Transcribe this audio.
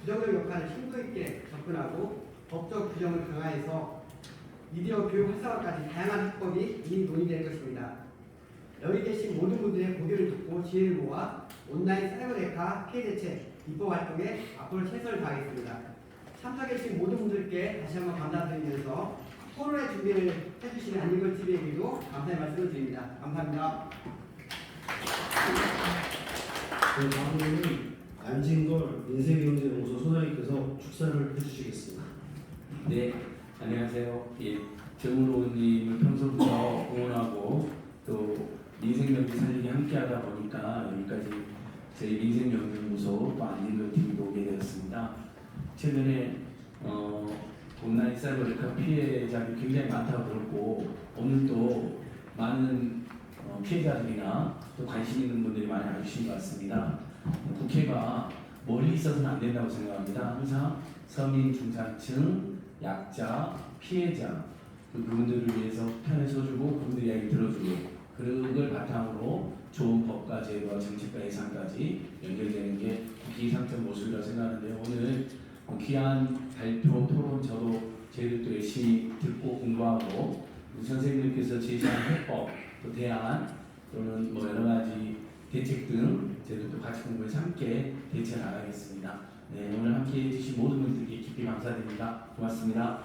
부정적 역할을 심도 있게 접근하고 법적 규정을 강화해서 미디어 교육 활성화까지 다양한 해법이 이미 논의될 것입니다. 여기 계신 모든 분들의 고개를 듣고 지혜를 모아 온라인 사회문예카 피해 대책 입법 활동에 앞으로 최선을 다하겠습니다. 참석해 주신 모든 분들께 다시 한번 감사드리면서 토론회 준비를 해주신 안익걸 TV에게도 감사의 말씀을 드립니다. 감사합니다. 네, 다음으로는 안진걸 인생경제연구소 축사를 해주시겠습니다. 네, 안녕하세요. 예, 정우로우님을 평소부터 응원하고 또 민생경제 살리기 함께하다 보니까 여기까지 저희 민생연구소 또 TV도 오게 되었습니다. 최근에 어, 온라인 사이버 레카 피해자들이 굉장히 많다고 들었고 오늘 또 많은 어, 피해자들이나 또 관심 있는 분들이 많이 와주신 것 같습니다. 국회가 멀리 있어서는 안 된다고 생각합니다. 항상 서민 중산층, 약자, 피해자 그 그분들을 위해서 편에 서주고 그분들 이야기 들어주고 그걸 바탕으로 좋은 법과 제도와 정책과 예산까지 연결되는 게 이상적 모습이라고 생각하는데요. 오늘 어, 귀한 발표 토론 저도 저희들도 열심히 듣고 공부하고 우리 선생님들께서 제시한 해법 또 대안 또는 뭐 대책 등 저희들도 같이 공부해서 함께 대책 나가겠습니다. 네, 오늘 함께 해주신 모든 분들께 깊이 감사드립니다. 고맙습니다.